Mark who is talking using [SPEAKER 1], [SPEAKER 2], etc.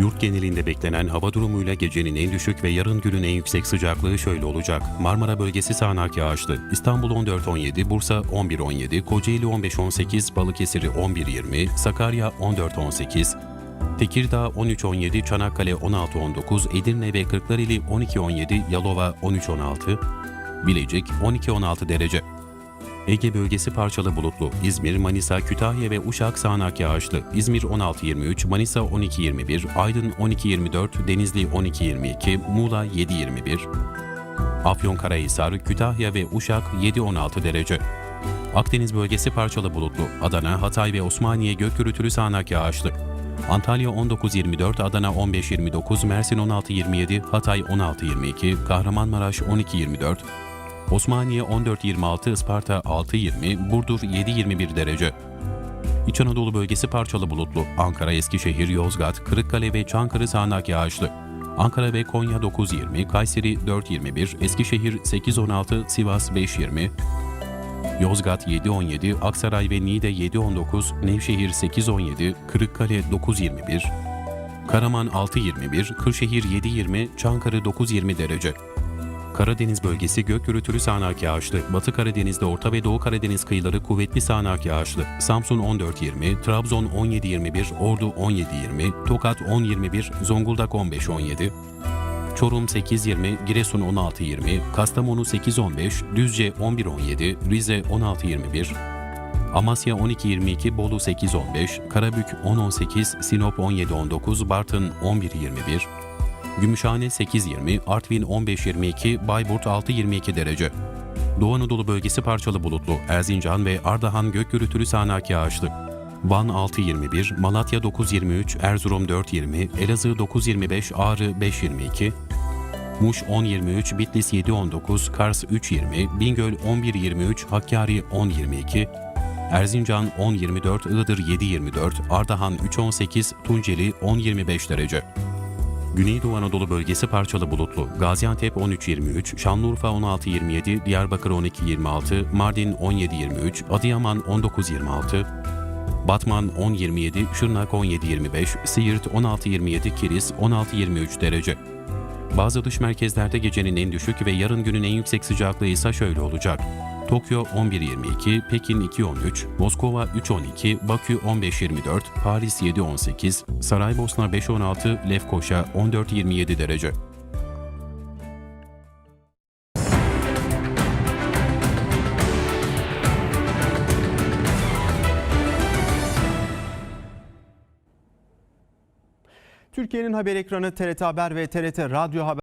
[SPEAKER 1] Türk genelinde beklenen hava durumuyla gecenin en düşük ve yarın günün en yüksek sıcaklığı şöyle olacak. Marmara bölgesi sağanak yağışlı. İstanbul 14-17, Bursa 11-17, Kocaeli 15-18, Balıkesir 11-20, Sakarya 14-18, Tekirdağ 13-17, Çanakkale 16-19, Edirne ve Kırklareli 12-17, Yalova 13-16, Bilecik 12-16 derece. Ege bölgesi parçalı bulutlu. İzmir, Manisa, Kütahya ve Uşak sağanak yağışlı. İzmir 16-23, Manisa 12-21, Aydın 12-24, Denizli 12-22, Muğla 7-21, Afyonkarahisar, Kütahya ve Uşak 7-16 derece. Akdeniz bölgesi parçalı bulutlu. Adana, Hatay ve Osmaniye gök gürültülü sağanak yağışlı. Antalya 19-24, Adana 15-29, Mersin 16-27, Hatay 16-22, Kahramanmaraş 12-24, Osmaniye 14-26, Isparta 6-20, Burdur 7-21 derece. İç Anadolu bölgesi parçalı bulutlu. Ankara, Eskişehir, Yozgat, Kırıkkale ve Çankırı sağanak yağışlı. Ankara ve Konya 9-20, Kayseri 4-21, Eskişehir 8-16, Sivas 5-20, Yozgat 7-17, Aksaray ve Niğde 7-19, Nevşehir 8-17, Kırıkkale 9-21, Karaman 6-21, Kırşehir 7-20, Çankırı 9-20 derece. Karadeniz bölgesi gök gürültülü sağanak yağışlı. Batı Karadeniz'de Orta ve Doğu Karadeniz kıyıları kuvvetli sağanak yağışlı. Samsun 14-20, Trabzon 17-21, Ordu 17-20, Tokat 10-21, Zonguldak 15-17, Çorum 8-20, Giresun 16-20, Kastamonu 8-15, Düzce 11-17, Rize 16-21, Amasya 12-22, Bolu 8-15, Karabük 10-18, Sinop 17-19, Bartın 11-21, Gümüşhane 8-20, Artvin 15-22, Bayburt 6-22 derece. Doğu Anadolu bölgesi parçalı bulutlu, Erzincan ve Ardahan gök gürültülü sağanak yağışlı. Van 6-21, Malatya 9-23, Erzurum 4-20, Elazığ 9-25, Ağrı 5-22, Muş 10-23, Bitlis 7-19, Kars 3-20, Bingöl 11-23, Hakkari 10-22, Erzincan 10-24, Iğdır 7-24, Ardahan 3-18, Tunceli 10-25 derece. Güneydoğu Anadolu bölgesi parçalı bulutlu. Gaziantep 13-23, Şanlıurfa 16-27, Diyarbakır 12-26, Mardin 17-23, Adıyaman 19-26, Batman 10-27, Şırnak 17-25, Siirt 16-27, Kilis 16-23 derece. Bazı dış merkezlerde gecenin en düşük ve yarın günün en yüksek sıcaklığı ise şöyle olacak. Tokyo 11-22, Pekin 2-13, Moskova 3-12, Bakü 15-24, Paris 7-18, Saraybosna 5-16, Lefkoşa 14-27 derece.
[SPEAKER 2] Türkiye'nin haber ekranı TRT Haber ve TRT Radyo Haber